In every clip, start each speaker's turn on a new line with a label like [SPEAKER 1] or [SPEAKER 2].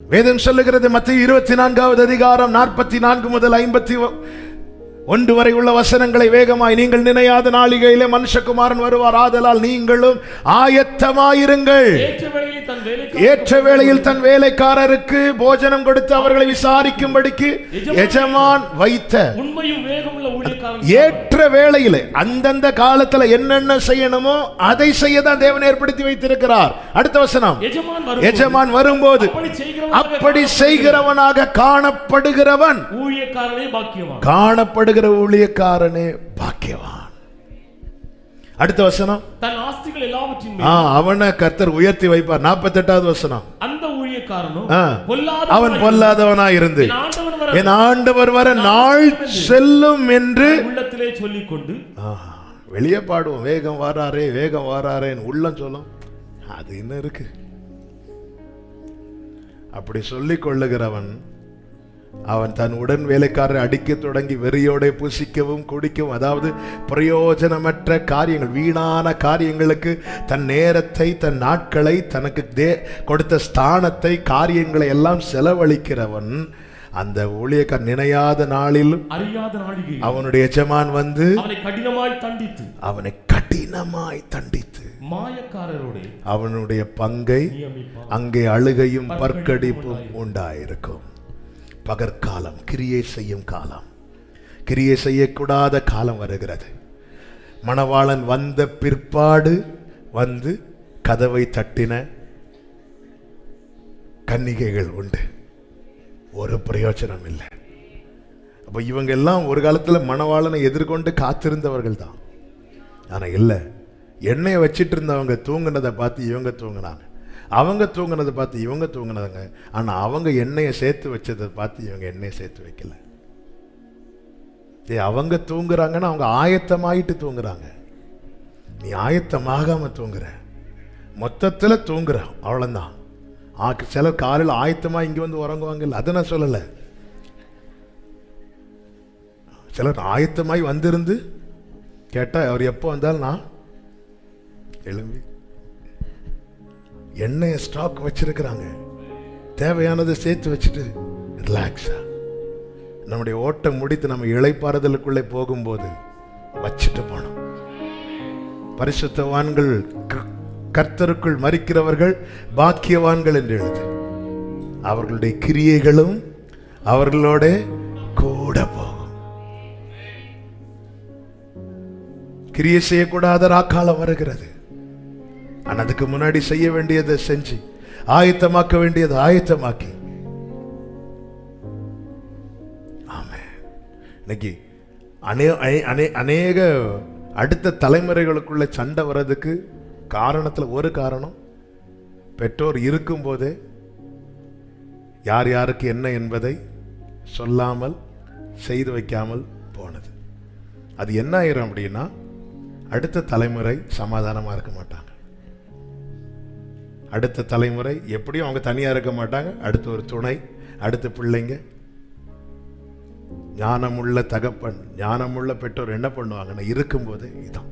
[SPEAKER 1] வேதம் சொல்லுகிறது மத்திய இருபத்தி நான்காவது அதிகாரம் நாற்பத்தி நான்கு முதல் ஐம்பத்தி ஒன்று வரை உள்ள வசனங்களை வேகமாய் நீங்கள் நினையாத நாளிகையிலே மனுஷகுமாரன் வருவார். ஆதலால் நீங்களும் ஆயத்தமாயிருங்கள்.
[SPEAKER 2] ஏற்ற வேளையில் தன்
[SPEAKER 1] வேலைக்காரருக்கு போஜனம் கொடுத்து அவர்களை விசாரிக்கும்படிக்கு எஜமான் வைத்த ஏற்ற வேளையிலே அந்தந்த காலத்துல என்னென்ன செய்யணுமோ அதை செய்ய தான் தேவன் ஏற்படுத்தி வைத்திருக்கிறார். அடுத்த வசனம்.
[SPEAKER 2] எஜமான் வரும்
[SPEAKER 1] எஜமான் வரும்போது
[SPEAKER 2] அப்படி செய்கிறவனாக
[SPEAKER 1] காணப்படுகிறவன். காணப்படுகிற ஊழியக்காரனே அடுத்த வசனம்.
[SPEAKER 2] தன் ஆஸ்திகள் எல்லாவற்றின்
[SPEAKER 1] ஆ
[SPEAKER 2] மேல்
[SPEAKER 1] அவனை கர்த்தர் உயர்த்தி வைப்பார். நாற்பத்தெட்டாவது வசனம்.
[SPEAKER 2] அந்த ஊழியக்காரனும்
[SPEAKER 1] அவன் பொல்லாதவனாய் இருந்து
[SPEAKER 2] என்
[SPEAKER 1] ஆண்டவர் வர நாள் செல்லும் என்று
[SPEAKER 2] உள்ளத்திலே சொல்லிக் கொண்டு
[SPEAKER 1] ஆ, வெளியே பாடுவோம். வேகம் வாராரே வேகம் வாராரேன்னு உள்ளம் சொல்லும். அது என்ன இருக்கு. அப்படி சொல்லிக் கொள்ளுகிறவன் அவன் தன் உடன் வேலைக்காரரை அடிக்க தொடங்கி வெறியோட புசிக்கவும் குடிக்கவும் அதாவது பிரயோஜனமற்ற காரியங்கள் வீணான காரியங்களுக்கு தன் நேரத்தை தன் நாட்களை தனக்கு தே கொடுத்த ஸ்தானத்தை காரியங்களை எல்லாம் செலவழிக்கிறவன் அந்த ஊழியக்கார் நினையாத நாளிலும்
[SPEAKER 2] அறியாத நாளிகை
[SPEAKER 1] அவனுடைய எஜமான் வந்து
[SPEAKER 2] அவனை கடினமாய் தண்டித்து
[SPEAKER 1] அவனை கடினமாய் தண்டித்து
[SPEAKER 2] மாயக்காரரோட
[SPEAKER 1] அவனுடைய பங்கை அங்கே அழுகையும் பற்கடிப்பும் உண்டாயிருக்கும். பகற்காலம் கிரியை செய்யும் காலம். கிரியை செய்யக்கூடாத காலம் வருகிறது. மணவாளன் வந்த பிற்பாடு வந்து கதவை தட்டின கன்னிகைகள் உண்டு. ஒரு பிரயோஜனம் இல்லை. அப்போ இவங்க எல்லாம் ஒரு காலத்தில் மணவாளனை எதிர்கொண்டு காத்திருந்தவர்கள் தான். ஆனால் இல்லை எண்ணெயை வச்சிட்டு இருந்தவங்க தூங்கினதை பார்த்து இவங்க தூங்கினாங்க. அவங்க தூங்கினதை பார்த்து இவங்க தூங்கினதுங்க. ஆனால் அவங்க எண்ணெயை சேர்த்து வச்சதை பார்த்து இவங்க எண்ணெயை சேர்த்து வைக்கல. அவங்க தூங்குறாங்கன்னா அவங்க ஆயத்தமாயிட்டு தூங்குறாங்க. நீ ஆயத்தமாகாமல் தூங்குற. மொத்தத்தில் தூங்குற. அவ்வளவுதான். ஆ சிலர் காலையில் ஆயத்தமாக இங்கே வந்து உறங்குவாங்கல்ல. அதை நான் சொல்லலை. சிலர் ஆயத்தமாய் வந்திருந்து கேட்டால் அவர் எப்போ வந்தாலும் நான் எழும்பி எண்ணெயை ஸ்டாக் வச்சிருக்கிறாங்க. தேவையானதை சேர்த்து வச்சுட்டு ரிலாக்ஸா நம்முடைய ஓட்டம் முடித்து நம்ம இழைப்பாறுதலுக்குள்ளே போகும்போது வச்சுட்டு போனோம் பரிசுத்தவான்கள் க- கர்த்தருக்குள் மறிக்கிறவர்கள் பாக்கியவான்கள் என்று எழுது. அவர்களுடைய கிரியைகளும் அவர்களோட கூட போகும். கிரியை செய்யக்கூடாத ராக்காலம் வருகிறது. ஆனால் அதுக்கு முன்னாடி செய்ய வேண்டியதை செஞ்சு ஆயத்தமாக்க வேண்டியது ஆயத்தமாக்கி. ஆமே இன்னைக்கு அநே அனே அநே- அநேக அடுத்த தலைமுறைகளுக்குள்ள சண்டை வர்றதுக்கு காரணத்தில் ஒரு காரணம் பெற்றோர் இருக்கும்போதே யார் யாருக்கு என்ன என்பதை சொல்லாமல் செய்து வைக்காமல் போனது. அது என்ன ஆயிரும் அப்படின்னா அடுத்த தலைமுறை சமாதானமாக இருக்க மாட்டாங்க. அடுத்த தலைமுறை எப்படியும் அவங்க தனியாக இருக்க மாட்டாங்க. அடுத்த ஒரு துணை அடுத்த பிள்ளைங்க. ஞானமுள்ள தகப்பன் ஞானமுள்ள பெற்றோர் என்ன பண்ணுவாங்கன்னா இருக்கும்போது இதான்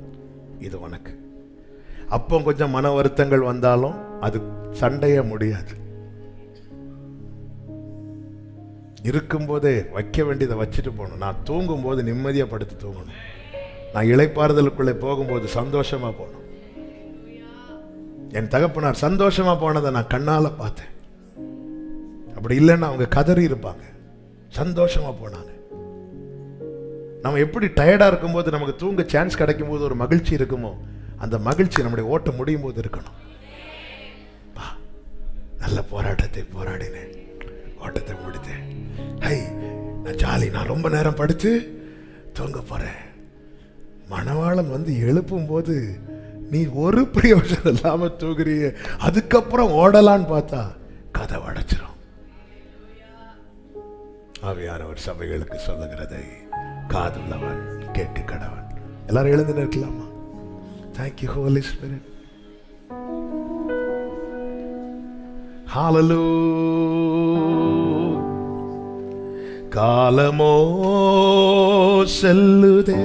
[SPEAKER 1] இது உனக்கு. அப்போ கொஞ்சம் மன வருத்தங்கள் வந்தாலும் அது சண்டைய முடியாது. இருக்கும்போதே வைக்க வேண்டியதை வச்சுட்டு போகணும். நான் தூங்கும்போது நிம்மதியாக படுத்து தூங்கணும். நான் இளைப்பாறுதலுக்குள்ளே போகும்போது சந்தோஷமாக போகணும். என் தகப்பனார் சந்தோஷமாக போனதை நான் கண்ணால் பார்த்தேன். அப்படி இல்லைன்னா அவங்க கதறி இருப்பாங்க. சந்தோஷமாக போனாங்க. நம்ம எப்படி டயர்டாக இருக்கும்போது நமக்கு தூங்க சான்ஸ் கிடைக்கும் போது ஒரு மகிழ்ச்சி இருக்குமோ அந்த மகிழ்ச்சி நம்முடைய ஓட்டம் முடியும் போது இருக்கணும். பா, நல்ல போராட்டத்தை போராடினேன். ஓட்டத்தை முடித்தேன். ஹை நான் ஜாலி நான் ரொம்ப நேரம் படித்து தூங்க போகிறேன் மணவாளன் வந்து எழுப்பும் போது நீ ஒரு பிரயோஜனம் இல்லாம தூக்குறிய. அதுக்கப்புறம் ஓடலான்னு பார்த்தா கதை அடைச்சிரும். ஆவியானவர் சபைகளுக்கு சொல்லுகிறதை காதுள்ளவன் கேட்டு கடவன் எல்லாரும் எழுந்து நிற்கலாமா? தேங்க்யூ ஹோலி ஸ்பிரிட் ஹாலலூ காலமோ செல்லுதே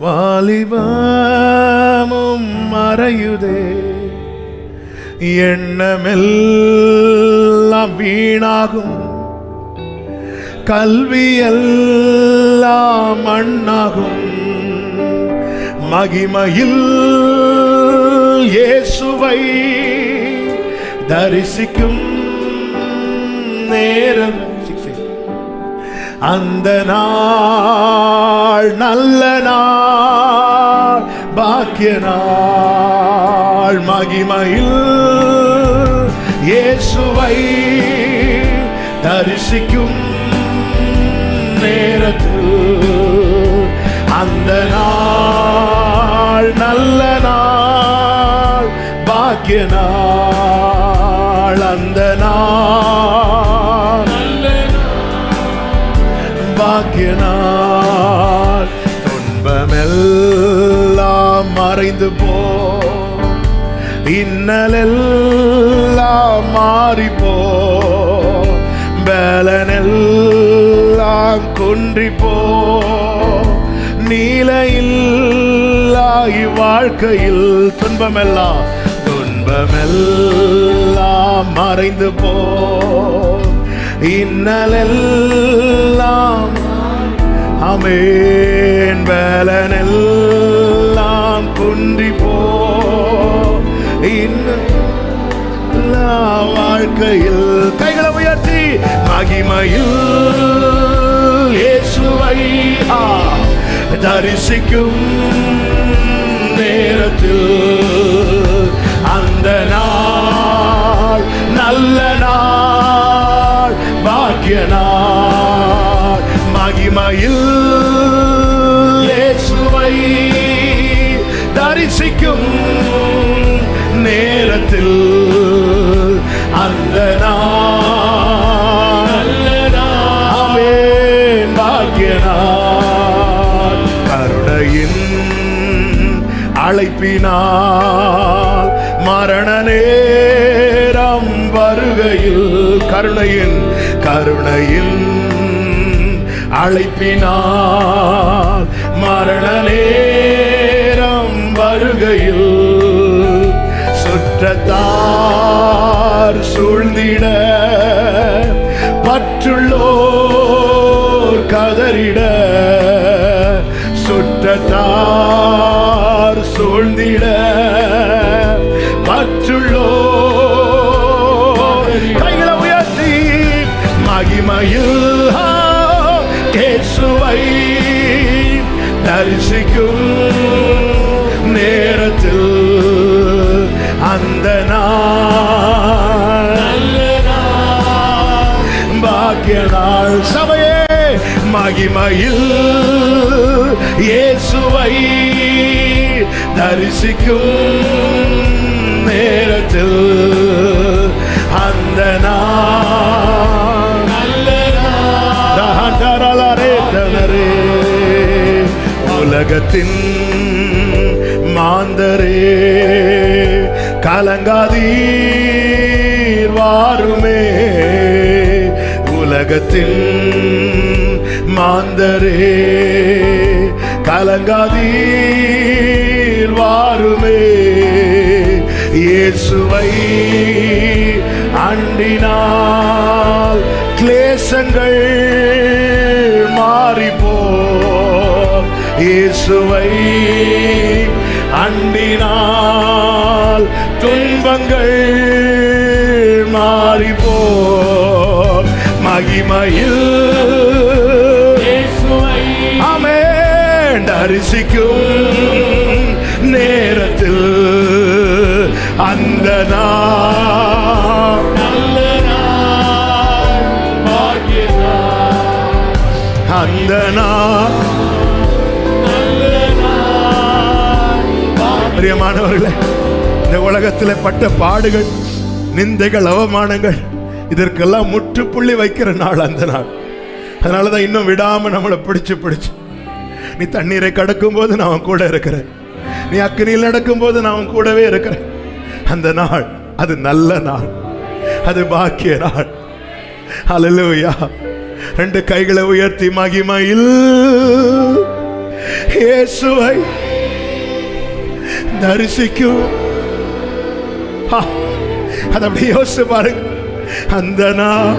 [SPEAKER 1] வாலிபமும் மறையுதே. எண்ணமெல்லாம் வீணாகும். கல்வியெல்லாம் மண்ணாகும். மகிமையில் இயேசுவை தரிசிக்கும் நேரம் அந்த நாள் நல்ல நாள் பாக்கிய நாள் மகிமையில் இயேசுவை தரிசிக்கும் நேரத்தில் அந்த நாள் நல்ல நாள் பாக்கிய நாள் அந்த ஆக்கினார் துன்பமெல்லாம் மறைந்து போ இன்னலெல்லாம் மாறிப்போ பலனெல்லாம் குன்றிப்போ போ நீலையில்லாகி வாழ்க்கையில் துன்பமெல்லாம் துன்பமெல்லாம் மறைந்து போ இன்னலெல்லாம் அமேன் பலனெல்லாம் குன்றி போ. இன்னும் வாழ்க்கையில் கைகளை உயர்த்தி மகிமையில் இயேசுவை தரிசிக்கும் நேரத்தில் அந்த நாள் நல்ல நாள் பாக்கிய நாள். மகிமையில் இயேசுவை தரிசிக்கும் நேரத்தில் அந்த கருணையின் அழைப்பினால் மரண நேரம் வருகையில் கருணையின் கருணையின் அழைப்பினால் மரண நேரம் வருகையில் சுற்றத்தார் சூழ்ந்திட பற்றுள்ளோர் கதறிட சுற்றத்தார் சூழ்ந்திட பற்றுள்ளோர். கைகளை உயர்த்தி மகிமையில் தரிசிக்கும் நேரத்தில் அந்த நாள். பாக்கிய நாள். சபையே மகிமையில் இயேசுவை தரிசிக்கும் நேரத்தில் உலகத்தின் மாந்தரே கலங்காதீர் வாருமே. உலகத்தின் மாந்தரே கலங்காதீர் வாருமே. இயேசுவை அண்டினால் கிளேசங்கள் மாறிப்போ. இயேசுவை அண்டினால் துன்பங்கள் மாறிப்போ மகிமையில் தரிசிக்கும் நேரத்தில் அந்த நாள். அந்த நாள். பிரியமானவர்களே இந்த உலகத்தில் பட்ட பாடுகள் நிந்தைகள் அவமானங்கள் இதற்கெல்லாம் முற்றுப்புள்ளி வைக்கிற நாள் அந்த நாள். அதனால தான் இன்னும் விடாமல் நம்மளை பிடிச்சு பிடிச்சு. நீ தண்ணீரை கடக்கும் போது நான் அவன் கூட இருக்கிறேன். நீ அக்கனியில் நடக்கும் போது நான் அவன் கூடவே இருக்கிறேன். அந்த நாள் அது நல்ல நாள். அது பாக்கிய நாள். அலலுவையா ரெண்டு கைகளை உயர்த்தி மகிமையில். இயேசுவை தரிசிக்கும். அதை அப்படியே யோசிச்சு பாருங்க. அந்த நாள்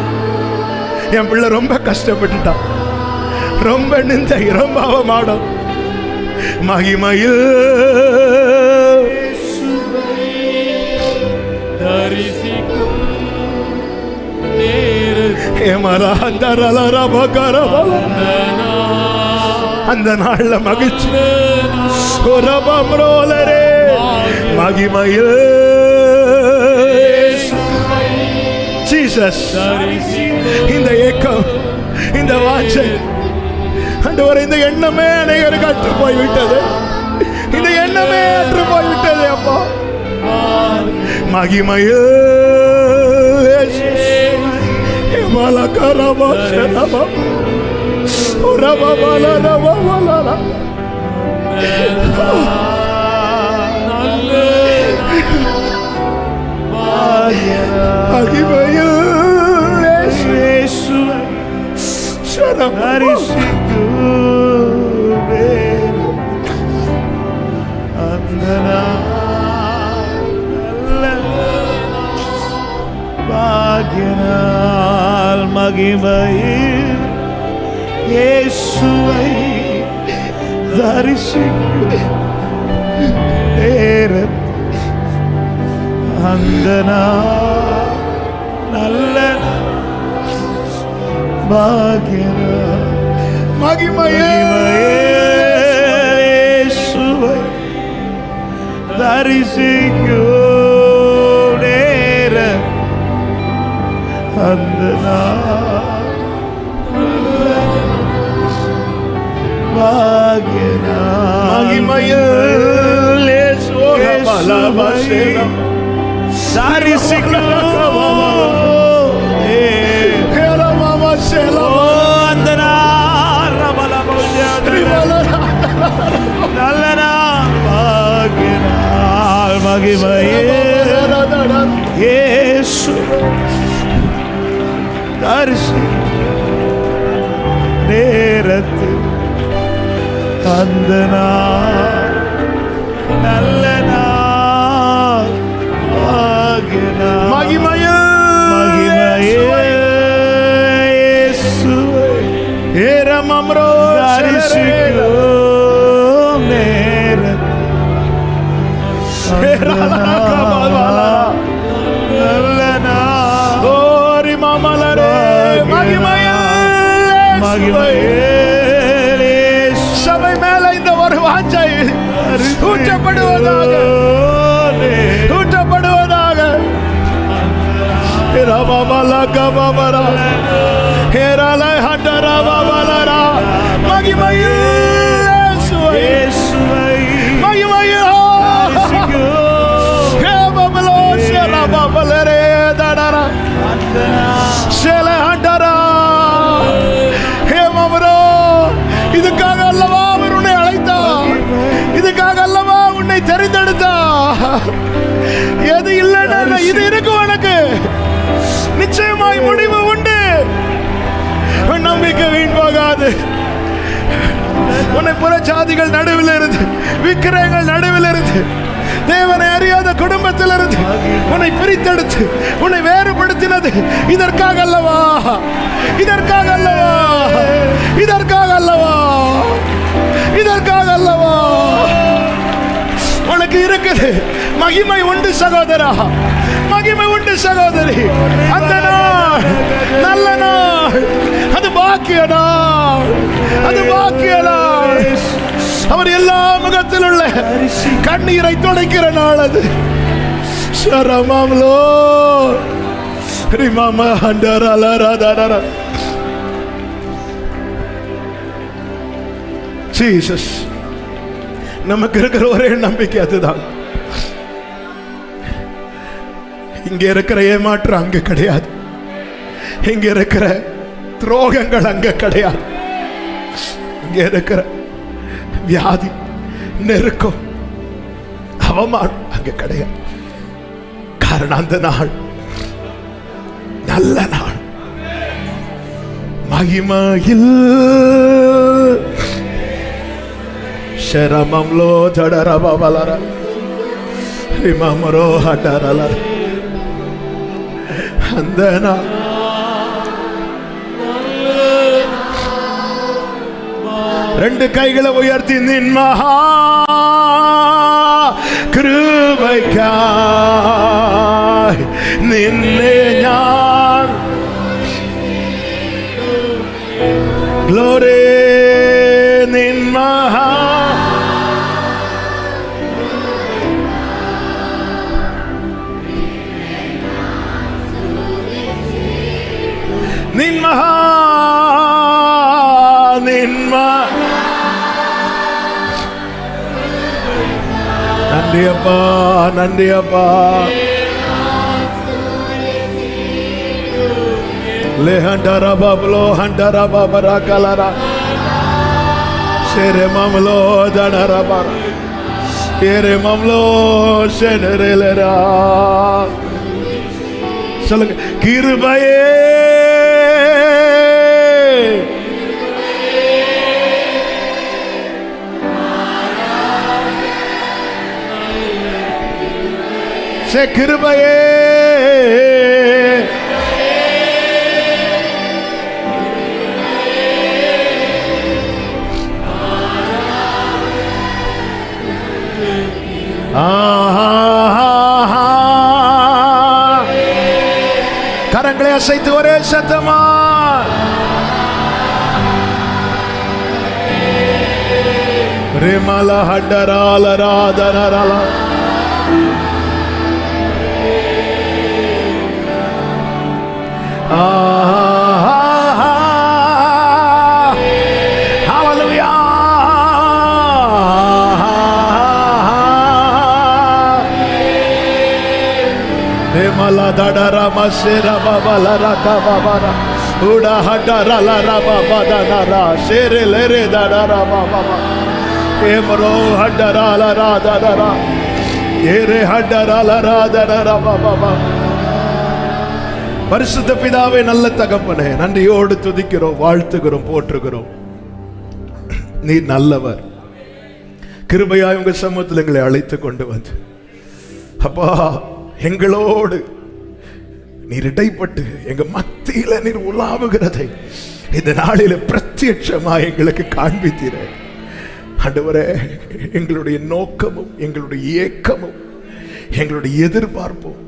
[SPEAKER 1] என் பிள்ளை ரொம்ப கஷ்டப்பட்டுட்டான். ரொம்ப நிந்தை ரொம்ப அவமானம். மகிமையில்.
[SPEAKER 2] தரிசிக்கும்.
[SPEAKER 1] அந்த நாள்ல மகிழ்ச்சி. ஒரபம்ரோலரே மகிமையில் ஜீசஸ் இந்த ஏக்கம் இந்த வாஞ்சை ஆண்டவரே இந்த எண்ணமே அனைவருக்கு அற்று போய்விட்டது இந்த எண்ணமே அற்று போய்விட்டது அப்பா மகிமையில் மலகரபா ஷரபா உரபபல ரபபலர.
[SPEAKER 2] நல்ல
[SPEAKER 1] மகிமையில்
[SPEAKER 3] இயேசுவை
[SPEAKER 1] ஷரபா.
[SPEAKER 3] தரிசிக்குவே அந்த நாள் பாகியனால் மகிமையில் இயேசுவை தரிசிக்கும் நேரத்தில் நாள் நல்ல பாகியனால்
[SPEAKER 1] மகிமையில்
[SPEAKER 3] இயேசுவை தரிசிக்கும் நேரம் அந்த மகிமையே.
[SPEAKER 1] ரதடர.
[SPEAKER 3] தரிசி நேரத்தில் அந்த நாள்.
[SPEAKER 1] சபை மேல இந்த ஒரு வாஞ்சை ஊற்றப்படுவதாக ஊற்றப்படுவதாக. மகிமையில் நிச்சயமாய் முடிவு உண்டு. உன் நம்பிக்கை வீண் போகாது. உன்னை புறச்சாதிகள் நடுவில் இருந்து விக்கிரகங்கள் நடுவில் இருந்து தேவனை அறியாத குடும்பத்தில் இருந்து உன்னை பிரித்தெடுத்து உன்னை வேறுபடுத்தினது இதற்காக அல்லவா? இதற்காக அல்லவா? இதற்காக அல்லவா? இதற்காக அல்லவா? உனக்கு இருக்குது. மகிமை உண்டு சகோதரா. மகிமை உண்டு சகோதரி. அந்த நாள் நல்ல நாள். அது பாக்கிய நாள் அது பாக்கிய நாள் அவர் எல்லா முகத்தில் உள்ள கண்ணீரை துடைக்கிற நாள் அது. சரமாம்லோ ரிமாமா ஹண்டரலரதரர ஜீசஸ் நமக்கு இருக்கிற ஒரே நம்பிக்கை அதுதான். இங்க இருக்கிற ஏமாற்றம் அங்க கிடையாது. இங்க இருக்கிற துரோகங்கள் அங்க கிடையாது. இங்க இருக்கிற வியாதி நெருக்கம் அவமானம் அங்க கிடையாது. காரணம் அந்த நாள். நல்ல நாள். மகிமையில் శరమంలో జడరబలర హిమమరో హటరల அந்த நாள் ரெண்டு கைகளை உயர்த்தி நின் மகா கிருபைக்காய் நன்றியப்பா நன்றியப்பா லேஹண்டரா பப்லோ ஹண்டரா பபரா கலரா ஷெரே மம்லோ தடரா பர ஏரே மம்லோ ஷெனரேலரா சொல்லுங்க கிருபையே சே கிருபையே. கரங்களை அசைத்து ஒரே சத்தமா. ரிமல ஹண்டரால ராதனரால రేమలా దడరా మసేరా బాబాల రాక బాబారా ఉడా హడరల రాబా బదనరా షేరే లేరే దడరా బాబా ఏమరో హడ్డరాల రాదరా ఏరే హడ్డరాల రాదరా బాబా பரிசுத்த பிதாவே நல்ல தகப்பனே நன்றியோடு துதிக்கிறோம் வாழ்த்துகிறோம் போற்றுகிறோம். நீ நல்லவர். கிருபையாய் உங்க சமூகத்தில் எங்களை அழைத்து கொண்டு வந்து. அப்பா எங்களோடு நீர் இடைப்பட்டு எங்க மத்தியில நீர் உலாவுகிறதை இந்த நாளில பிரத்யட்சமா எங்களுக்கு காண்பித்தீர. ஆண்டவரே எங்களுடைய நோக்கமும் எங்களுடைய ஏக்கமும் எங்களுடைய எதிர்பார்ப்பும்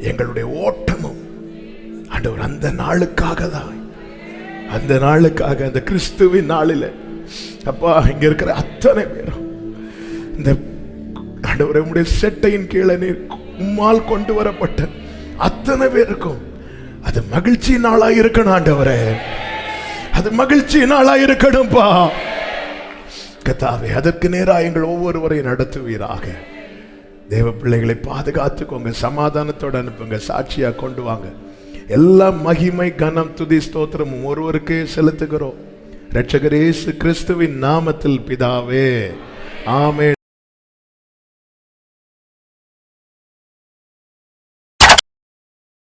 [SPEAKER 1] எங்களுடைய ஓட்டமும் ஆண்டவர் அந்த நாளுக்காக தான் அந்த நாளுக்காக அந்த கிறிஸ்துவின் நாளில். அப்பா இங்க இருக்கிற அத்தனை பேரும் இந்த ஆண்டவர் உடைய செட்டையின் கீழே நீர் உம்மால் கொண்டு வரப்பட்ட அத்தனை பேருக்கும் அது மகிழ்ச்சி நாளா இருக்கணும் ஆண்டவரே. அது மகிழ்ச்சி நாளா இருக்கணும்பா. கத்தாவே அதற்கு நேராக எங்கள் ஒவ்வொருவரையும் நடத்துவீராக. தேவ பிள்ளைகளை பாதுகாத்துக்கோங்க சமாதானத்தோடு அனுப்புங்க சாட்சியாக கொண்டு வாங்க. எல்லா மகிமை கனம் துதி ஸ்தோத்திரமும் ஒருவருக்கே செலுத்துகிறோம். இரட்சகரேசு கிறிஸ்துவின் நாமத்தில் பிதாவே. ஆமே